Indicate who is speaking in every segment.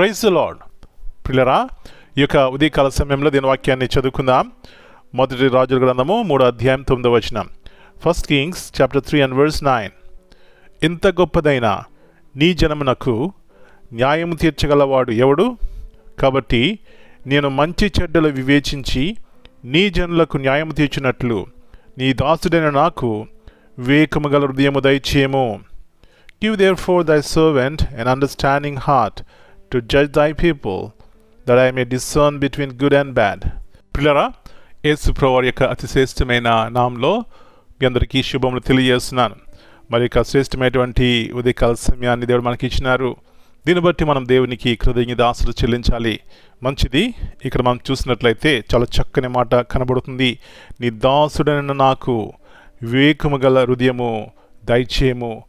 Speaker 1: Praise lord. పిల్లరా ఈ యొక్క ఉదయకాల సమయంలో దీని వాక్యాన్ని చదువుకుందాం. మొదటి రాజుల గ్రంథము మూడో అధ్యాయం తొమ్మిదో వచనం. First Kings chapter three and verse nine ఇంత గొప్పదైన నీ జనమునకు న్యాయము తీర్చగలవాడు ఎవడు? కాబట్టి నేను మంచి చెడ్డలు వివేచించి నీ జనులకు న్యాయము తీర్చినట్లు నీ దాసుడైన నాకు వివేకము గల హృదయము దయచేయము. Give therefore thy servant and understanding heart to judge thy people, that I may discern between good and bad. పిల్లరా యేసు ప్రవారి యొక్క అతి శ్రేష్టమైన నామంలో మీ అందరికీ శుభములు తెలియజేస్తున్నాను. మరి యొక్క శ్రేష్టమైనటువంటి ఉదయకాల సమయాన్ని దేవుడు మనకి ఇచ్చినారు దీన్ని బట్టి మనం దేవునికి కృతజ్ఞత ఆశలు చెల్లించాలి. మంచిది ఇక్కడ మనం చూసినట్లయితే చాలా చక్కని మాట కనబడుతుంది. నీ దాసుడైన నాకు వివేకము గల హృదయము దయచేయము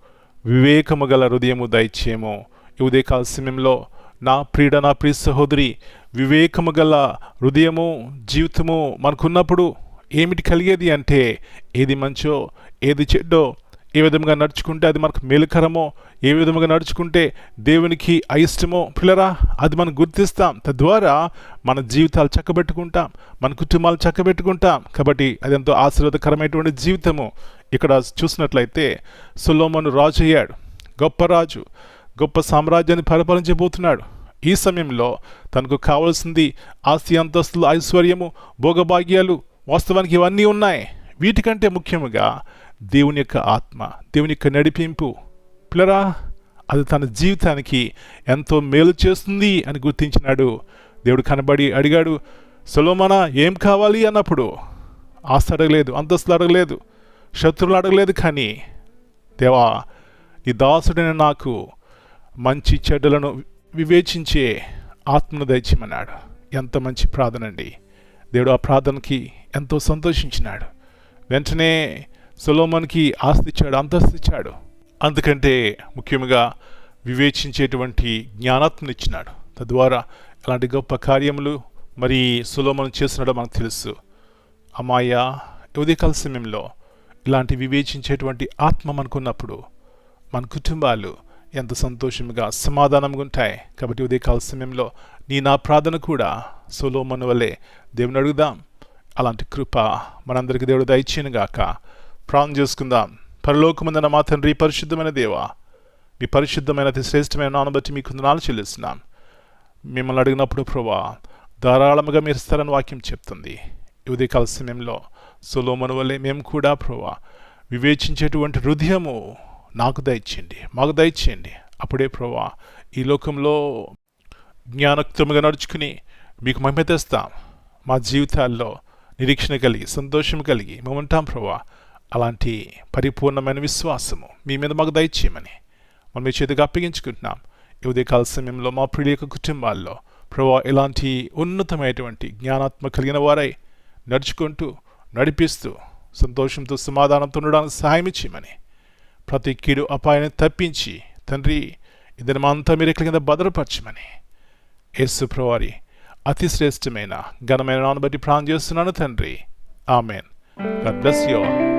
Speaker 1: వివేకము గల హృదయము దయచేయము. ఈ ఉదయకాల సమయంలో నా ప్రియుడ నా ప్రియ సహోదరి వివేకము గల హృదయము జీవితము మనకున్నప్పుడు ఏమిటి కలిగేది అంటే ఏది మంచో ఏది చెడ్డో ఏ విధంగా నడుచుకుంటే అది మనకు మేలుకరమో ఏ విధముగా నడుచుకుంటే దేవునికి అయిష్టమో పిల్లరా అది మనం గుర్తిస్తాం. తద్వారా మన జీవితాలు చక్కబెట్టుకుంటాం మన కుటుంబాలు చక్కబెట్టుకుంటాం. కాబట్టి అది ఎంతో ఆశీర్వాదకరమైనటువంటి జీవితము. ఇక్కడ చూసినట్లయితే సులోమను రాజు అయ్యాడు. గొప్ప రాజు. గొప్ప సామ్రాజ్యాన్ని పరిపాలించబోతున్నాడు. ఈ సమయంలో తనకు కావలసింది ఆస్తి అంతస్తులు ఐశ్వర్యము భోగభాగ్యాలు వాస్తవానికి ఇవన్నీ ఉన్నాయి. వీటికంటే ముఖ్యముగా దేవుని యొక్క ఆత్మ దేవుని యొక్క నడిపింపు. పిల్లరా అది తన జీవితానికి ఎంతో మేలు చేస్తుంది అని గుర్తించినాడు. దేవుడు కనబడి అడిగాడు సొలోమన ఏం కావాలి? అన్నప్పుడు ఆస్తి అడగలేదు అంతస్తులు అడగలేదు శత్రువులు అడగలేదు కానీ దేవా ఈ దాసుడైన నాకు మంచి చెడ్డలను వివేచించే ఆత్మను దయచేయమన్నాడు. ఎంత మంచి ప్రార్థన అండి. దేవుడు ఆ ప్రార్థనకి ఎంతో సంతోషించినాడు. వెంటనే సొలోమన్కి ఆస్తిచ్చాడు అంతస్తిచ్చాడు అందుకంటే ముఖ్యంగా వివేచించేటువంటి జ్ఞానాత్మనిచ్చినాడు తద్వారా ఇలాంటి గొప్ప కార్యములు మరి సులోమను చేస్తున్నాడో మనకు తెలుసు. అమ్మాయ ఉదయకాల సమయంలో ఇలాంటి వివేచించేటువంటి ఆత్మ మనకున్నప్పుడు మన కుటుంబాలు ఎంత సంతోషంగా సమాధానంగా ఉంటాయి కాబట్టి ఉదయకాల సమయంలో నీ నా ప్రార్థన కూడా సొలోమను వలె దేవుని అడుగుదాం. అలాంటి కృప మనందరికి దేవుడు దయచేయను గాక ప్రాణం చేసుకుందాం పరలోకముందన మా తండ్రి పరిశుద్ధమైన దేవా మీ పరిశుద్ధమైన అతి శ్రేష్టమైన నాన్న బట్టి మీకు నాలు చెల్లిస్తున్నాం. మిమ్మల్ని అడిగినప్పుడు ప్రభా ధారాళముగా మీరు ఇస్తారని వాక్యం చెప్తుంది. ఉదయ ఉదయకాల సమయంలో సొలోమను వల్లే మేము కూడా ప్రభా వివేచించేటువంటి హృదయము నాకు దయచేయండి మాకు దయచేయండి. అప్పుడే ప్రభా ఈ లోకంలో జ్ఞానోక్తముగా నడుచుకుని మీకు మహిమ తెస్తాం. మా జీవితాల్లో నిరీక్షణ కలిగి సంతోషం కలిగి మేము ఉంటాం ప్రభా అలాంటి పరిపూర్ణమైన విశ్వాసము మీ మీద మాకు దయచేయమని మనం మీ చేతికి అప్పగించుకుంటున్నాం. ఈ ఉదయకాల సమయంలో మా ప్రియుల కుటుంబాల్లో ప్రభా ఇలాంటి ఉన్నతమైనటువంటి జ్ఞానాత్మ కలిగిన వారై నడుచుకుంటూ నడిపిస్తూ సంతోషంతో సమాధానంతో ఉండడానికి సహాయం ఇచ్చేయమని ప్రతి కీడు అపాయాన్ని తప్పించి తండ్రి ఇద్దరు అంతా మీరు కింద భద్రపరచమని యేసు ప్రవారి అతి శ్రేష్టమైన ఘనమైన నాన్న బట్టి ప్రాణం చేస్తున్నాను తండ్రి amen God bless you all.